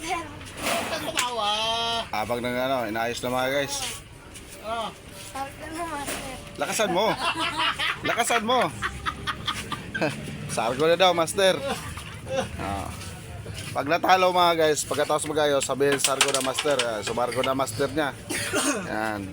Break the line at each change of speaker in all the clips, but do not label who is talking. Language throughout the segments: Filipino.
Huwag tumawa.
Habang nang ano, inaayos na mga guys.
Oh.
Sabi ko.
Lakasan mo. Lakasan mo. Sargo na daw, master. Ah. Pag natalo mga guys, pagkatapos magayos, sabihin sargo na master. Ah, sumargo na master niya. Yan.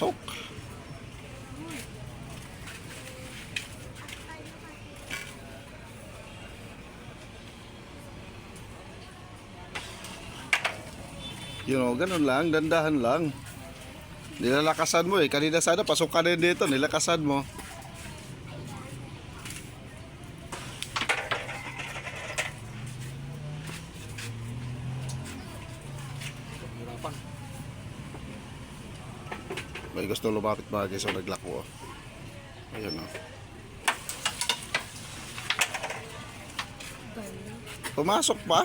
Pasok. You know, ganun lang, dandahan lang. Nilalakasan mo eh. Kanina sana pasok ka din dito, nilakasan mo. May gusto lumapit guys, so naglako. oh. Ayun oh. Pumasok pa?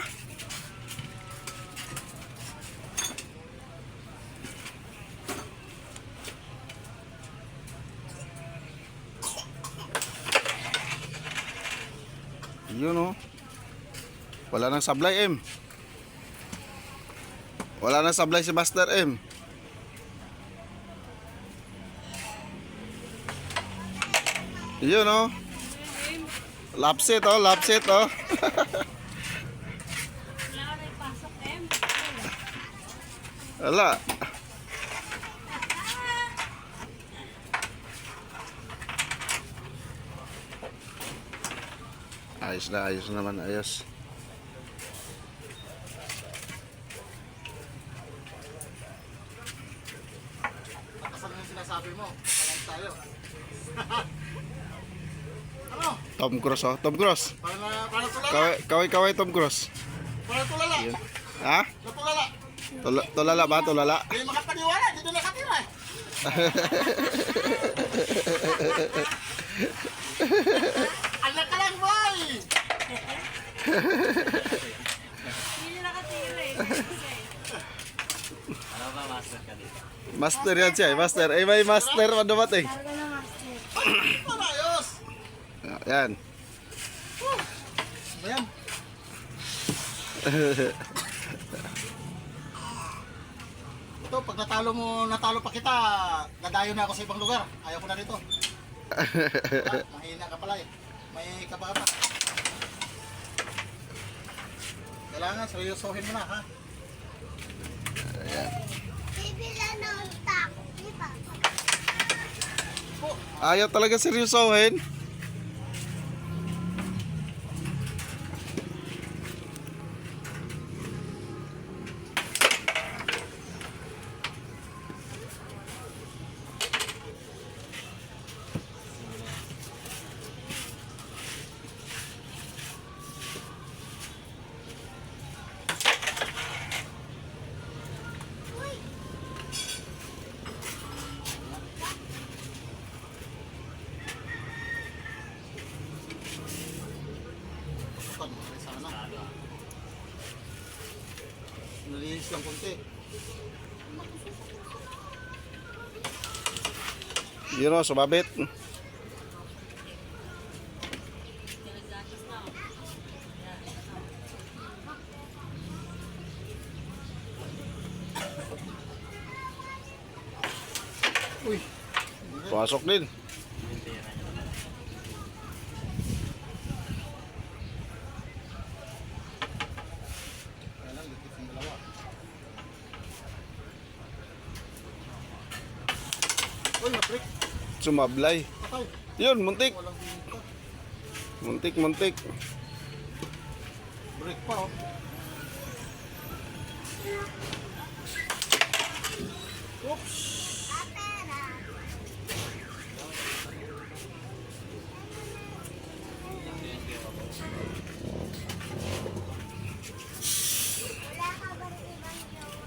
Yun oh. Wala nang sablay M. Wala nang sablay si Master M. Yun oh. Lapsit oh, lapsit oh. Wala. Ayos na, ayos naman, ayos.
Nakasan yung sinasabi mo. Kalang tayo. ano?
Tom Cruise oh, Tom Cruise.
Paano, paano tulala?
Kaway, kaway, kaway Tom Cruise.
Paano tulala?
Yun. Ha?
Natulala.
Tula, tulala ba, tulala?
Hindi makapaniwala. Dito nakatira eh. Anak ka lang, boy!
Master yan siya, eh, master. Eh, may master pa dumating.
Sabi ko na master.
Malayos!
Yan.
Ayan. Ito, pag natalo mo, natalo pa kita, dadayo na ako sa ibang lugar. Ayaw ko na dito. Wala, mahina ka pala eh. May kaba pa. Kailangan, seryosohin mo na ha.
Bibila na ang tako. Diba?
Po,
Ayaw talaga seryosohin.
Tan, ay sana. Nalinis lang konti.
Yun o, sumabit.
Uy,
Pasok din.
kailangan dikit yung dalawa. Uy, na-break.
Sumablay. Yun, muntik. Muntik, muntik.
Break pa oh. Oops.
Wala ka ba rin ibang jowa?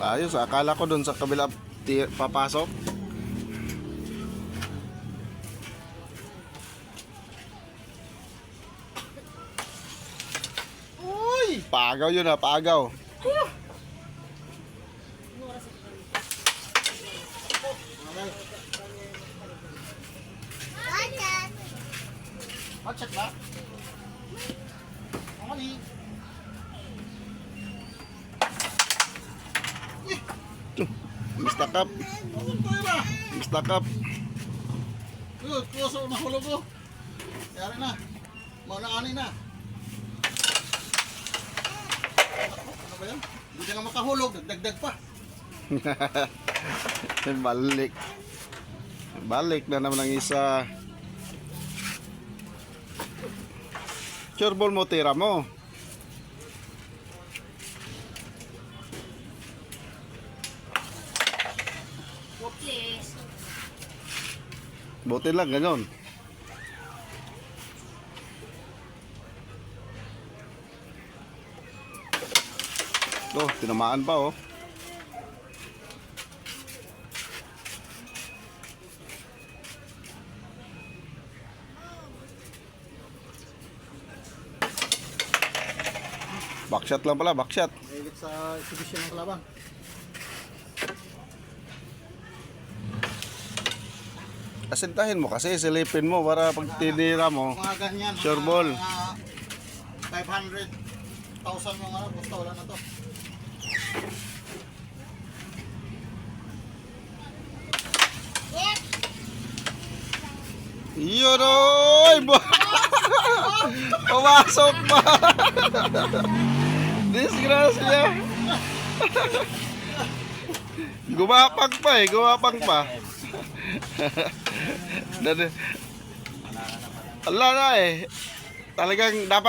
Ayos, akala ko dun sa kabila papasok.
Uy!
Paagaw yun ah, paagaw.
Bakit?
Hotshot ba? Ang mali. Tayo ba?
Mr. Cup.
Good, puso mahulog ko. Yari na. Mauna ani na. Ano ba yan? Hindi na makahulog, dagdag pa.
Balik. Balik na naman ang isa. Sureball mo, tira mo.
Please.
Buti lang, ganyan. Oh, tinamaan pa oh. Backshot lang pala, backshot.
Mahilig sa exhibition ng kalaban.
Asintahin mo kasi, silipin mo para pag tinira mo.
Mga ganyan.
Sure
mga-
ball.
mga 500,000 yung ano, basta wala na to.
Yun oy! Pumasok pa! Disgrasya! Gumapang pa eh, gumapang pa. Ala na eh. Talagang dapat